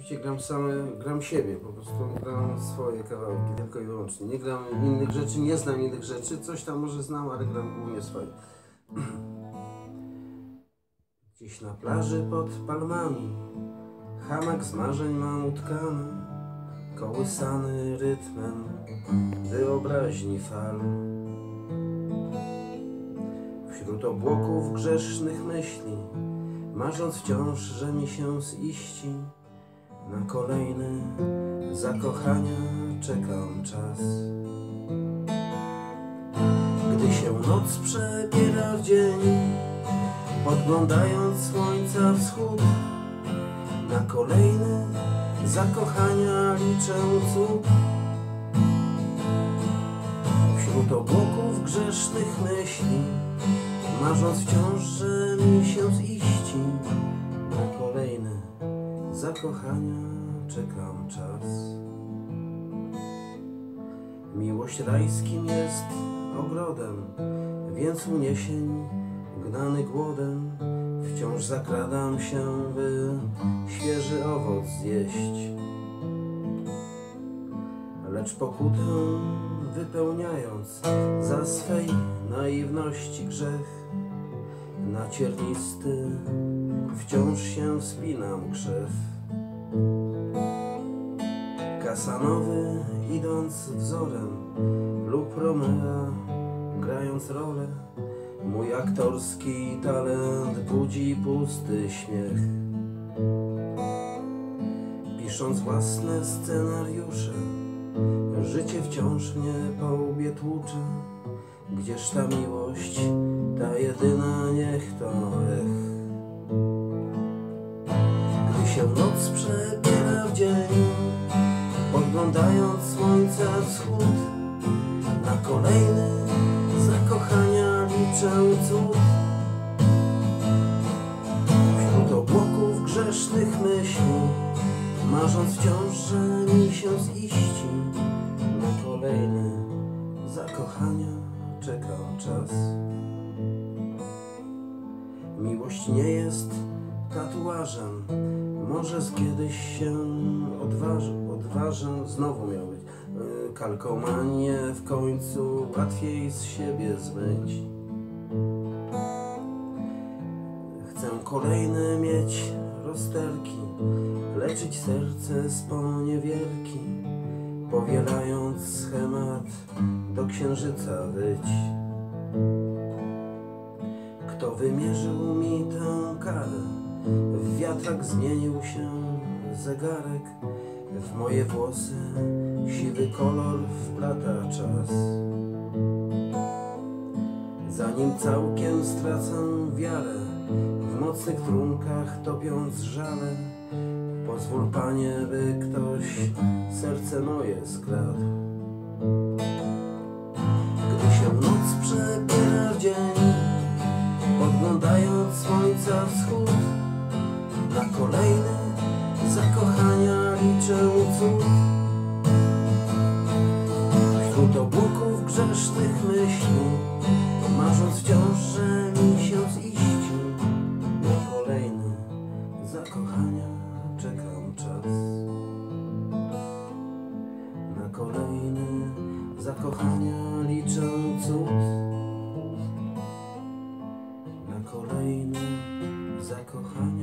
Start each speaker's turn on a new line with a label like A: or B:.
A: Oczywiście gram same, gram siebie, po prostu gram swoje kawałki, tylko i wyłącznie. Nie gram innych rzeczy, nie znam innych rzeczy, coś tam może znam, ale gram głównie swoje. Gdzieś na plaży pod palmami, hamak z marzeń mam utkany, kołysany rytmem wyobraźni fal. Wśród obłoków grzesznych myśli, marząc wciąż, że mi się ziści, na kolejny zakochania czekam czas. Gdy się noc przebiera w dzień, podglądając słońca wschód, na kolejny zakochania liczę cud. Wśród obłoków grzesznych myśli, marząc wciąż, że mi się ziści, na kolejny zakochania czekam czas. Miłość rajskim jest ogrodem, więc uniesień gnany głodem wciąż zakradam się, by świeży owoc zjeść. Lecz pokutę wypełniając za swej naiwności grzech, na ciernisty wciąż się wspinam krzew. Kasanowy idąc wzorem lub Romea grając rolę, mój aktorski talent budzi pusty śmiech. Pisząc własne scenariusze, życie wciąż mnie po łbie tłucze. Gdzież ta miłość, ta jedyna, niech to ech. Gdy się noc przebiera w dzień, podglądając słońca wschód, na kolejny zakochania liczę cud. Wśród obłoków grzesznych myśli, marząc wciąż, że mi się ziści, na kolejny zakochania czekam czas. Miłość nie jest tatuażem, może kiedyś się odważę, odważę znowu miał być. Yy, Kalkomanię w końcu łatwiej z siebie zmyć. Chcę kolejne mieć rozterki, leczyć serce z poniewierki, powielając schemat do księżyca wyć. Wymierzył mi tę karę? W wiatrak zmienił się zegarek, w moje włosy siwy kolor wplata czas. Zanim całkiem stracę wiarę, w mocnych trunkach topiąc żale, pozwól Panie, by ktoś serce moje skradł. Na kolejne zakochania liczę cud. Wśród obłoków grzesznych myśli, marząc wciąż, że mi się ziści, na kolejne zakochania czekam czas. Na kolejne zakochania liczę cud. 在口喊